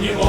него.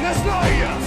Не знаю я!